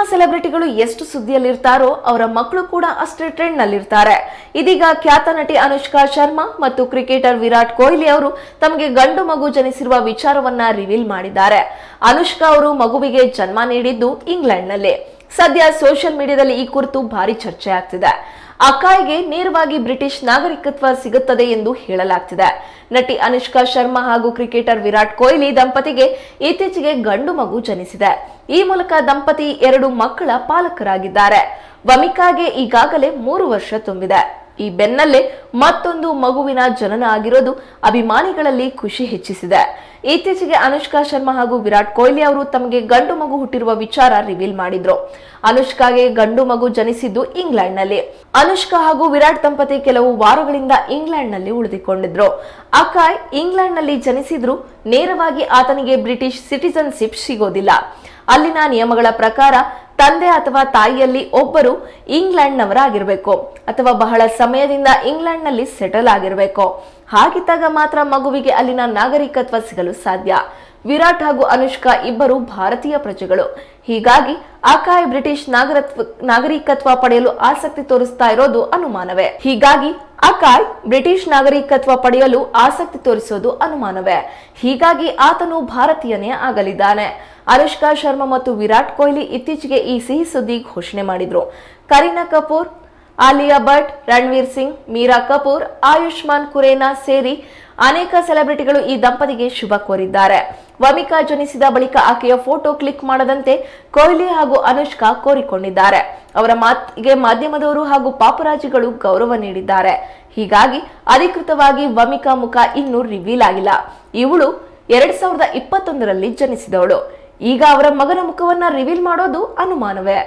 Cinema ಸೆಲೆಬ್ರಿಟಿಗಳು ಎಷ್ಟು ಸುದ್ದಿಯಲ್ಲಿರ್ತಾರೋ ಅವರ ಮಕ್ಕಳು ಕೂಡ ಅಷ್ಟೇ ಟ್ರೆಂಡ್ ನಲ್ಲಿರ್ತಾರೆ ಇದೀಗ ಖ್ಯಾತ ನಟಿ ಅನುಷ್ಕಾ ಶರ್ಮಾ ಮತ್ತು ಕ್ರಿಕೆಟರ್ ವಿರಾಟ್ ಕೊಹ್ಲಿ ಅವರು ತಮಗೆ ಗಂಡು ಮಗು ಜನಿಸಿರುವ ವಿಚಾರವನ್ನ ರಿವೀಲ್ ಮಾಡಿದ್ದಾರೆ. ಅನುಷ್ಕಾ ಅವರು ಮಗುವಿಗೆ ಜನ್ಮ ನೀಡಿದ್ದು ಇಂಗ್ಲೆಂಡ್ನಲ್ಲಿ. ಸದ್ಯ ಸೋಷಿಯಲ್ ಮೀಡಿಯಾದಲ್ಲಿ ಈ ಕುರಿತು ಭಾರಿ ಚರ್ಚೆ ಆಗ್ತಿದೆ. ಅಕಾಯ್ಗೆ ನೇರವಾಗಿ ಬ್ರಿಟಿಷ್ ನಾಗರಿಕತ್ವ ಸಿಗುತ್ತದೆ ಎಂದು ಹೇಳಲಾಗ್ತಿದೆ. ನಟಿ ಅನುಷ್ಕಾ ಶರ್ಮಾ ಹಾಗೂ ಕ್ರಿಕೆಟರ್ ವಿರಾಟ್ ಕೊಹ್ಲಿ ದಂಪತಿಗೆ ಇತ್ತೀಚೆಗೆ ಗಂಡು ಮಗು ಜನಿಸಿದೆ. ಈ ಮೂಲಕ ದಂಪತಿ ಎರಡು ಮಕ್ಕಳ ಪಾಲಕರಾಗಿದ್ದಾರೆ. ವಮಿಕಾಗೆ ಈಗಾಗಲೇ ಮೂರು ವರ್ಷ ತುಂಬಿದೆ. ಈ ಬೆನ್ನಲ್ಲೇ ಮತ್ತೊಂದು ಮಗುವಿನ ಜನನ ಆಗಿರೋದು ಅಭಿಮಾನಿಗಳಲ್ಲಿ ಖುಷಿ ಹೆಚ್ಚಿಸಿದೆ. ಇತ್ತೀಚೆಗೆ ಅನುಷ್ಕಾ ಶರ್ಮಾ ಹಾಗೂ ವಿರಾಟ್ ಕೊಹ್ಲಿ ಅವರು ತಮಗೆ ಗಂಡು ಮಗು ಹುಟ್ಟಿರುವ ವಿಚಾರ ರಿವೀಲ್ ಮಾಡಿದ್ರು. ಅನುಷ್ಕಾಗೆ ಗಂಡು ಮಗು ಜನಿಸಿದ್ದು ಇಂಗ್ಲೆಂಡ್ನಲ್ಲಿ. ಅನುಷ್ಕಾ ಹಾಗೂ ವಿರಾಟ್ ದಂಪತಿ ಕೆಲವು ವಾರಗಳಿಂದ ಇಂಗ್ಲೆಂಡ್ನಲ್ಲಿ ಉಳಿದುಕೊಂಡಿದ್ರು. ಅಕಾಯ್ ಇಂಗ್ಲೆಂಡ್ನಲ್ಲಿ ಜನಿಸಿದ್ರು ನೇರವಾಗಿ ಆತನಿಗೆ ಬ್ರಿಟಿಷ್ ಸಿಟಿಸನ್ಶಿಪ್ ಸಿಗೋದಿಲ್ಲ. ಅಲ್ಲಿನ ನಿಯಮಗಳ ಪ್ರಕಾರ ತಂದೆ ಅಥವಾ ತಾಯಿಯಲ್ಲಿ ಒಬ್ಬರು ಇಂಗ್ಲೆಂಡ್ನವರಾಗಿರಬೇಕು ಅಥವಾ ಬಹಳ ಸಮಯದಿಂದ ಇಂಗ್ಲೆಂಡ್ನಲ್ಲಿ ಸೆಟಲ್ ಆಗಿರಬೇಕು. ಹಾಗಿದ್ದಾಗ ಮಾತ್ರ ಮಗುವಿಗೆ ಅಲ್ಲಿನ ನಾಗರಿಕತ್ವ ಸಿಗಲು ಸಾಧ್ಯ. ವಿರಾಟ್ ಹಾಗೂ ಅನುಷ್ಕಾ ಇಬ್ಬರು ಭಾರತೀಯ ಪ್ರಜೆಗಳು. ಹೀಗಾಗಿ ಅಕಾಯ್ ಬ್ರಿಟಿಷ್ ನಾಗರತ್ವ, ನಾಗರಿಕತ್ವ ಪಡೆಯಲು ಆಸಕ್ತಿ ತೋರಿಸ್ತಾ ಇರೋದು ಅನುಮಾನವೇ. ಹೀಗಾಗಿ ಅಕಾಯ್ ಬ್ರಿಟಿಷ್ ನಾಗರಿಕತ್ವ ಪಡೆಯಲು ಆಸಕ್ತಿ ತೋರಿಸೋದು ಅನುಮಾನವೇ. ಹೀಗಾಗಿ ಆತನು ಭಾರತೀಯನೇ ಆಗಲಿದ್ದಾನೆ. ಅನುಷ್ಕಾ ಶರ್ಮಾ ಮತ್ತು ವಿರಾಟ್ ಕೊಹ್ಲಿ ಇತ್ತೀಚೆಗೆ ಈ ಸಿಹಿ ಸುದ್ದಿ ಘೋಷಣೆ ಮಾಡಿದ್ರು. ಕರೀನಾ ಕಪೂರ್ ಆಲಿಯಾ ಭಟ್, ರಣವೀರ್ ಸಿಂಗ್, ಮೀರಾ ಕಪೂರ್, ಆಯುಷ್ಮಾನ್ ಖುರೇನಾ ಸೇರಿ ಅನೇಕ ಸೆಲೆಬ್ರಿಟಿಗಳು ಈ ದಂಪತಿಗೆ ಶುಭ ಕೋರಿದ್ದಾರೆ. ವಮಿಕಾ ಜನಿಸಿದ ಬಳಿಕ ಆಕೆಯ ಫೋಟೋ ಕ್ಲಿಕ್ ಮಾಡದಂತೆ ಕೊಹ್ಲಿ ಹಾಗೂ ಅನುಷ್ಕಾ ಕೋರಿಕೊಂಡಿದ್ದಾರೆ. ಅವರ ಮಾತಿಗೆ ಮಾಧ್ಯಮದವರು ಹಾಗೂ ಪಾಪರಾಜಿಗಳು ಗೌರವ ನೀಡಿದ್ದಾರೆ. ಹೀಗಾಗಿ ಅಧಿಕೃತವಾಗಿ ವಮಿಕಾ ಮುಖ ಇನ್ನೂ ರಿವೀಲ್ ಆಗಿಲ್ಲ. ಇವಳು ಎರಡ್ ಸಾವಿರದ ಇಪ್ಪತ್ತೊಂದರಲ್ಲಿ ಜನಿಸಿದವಳು. ಈಗ ಅವರ ಮಗನ ಮುಖವನ್ನ ರಿವೀಲ್ ಮಾಡೋದು ಅನುಮಾನವೇ.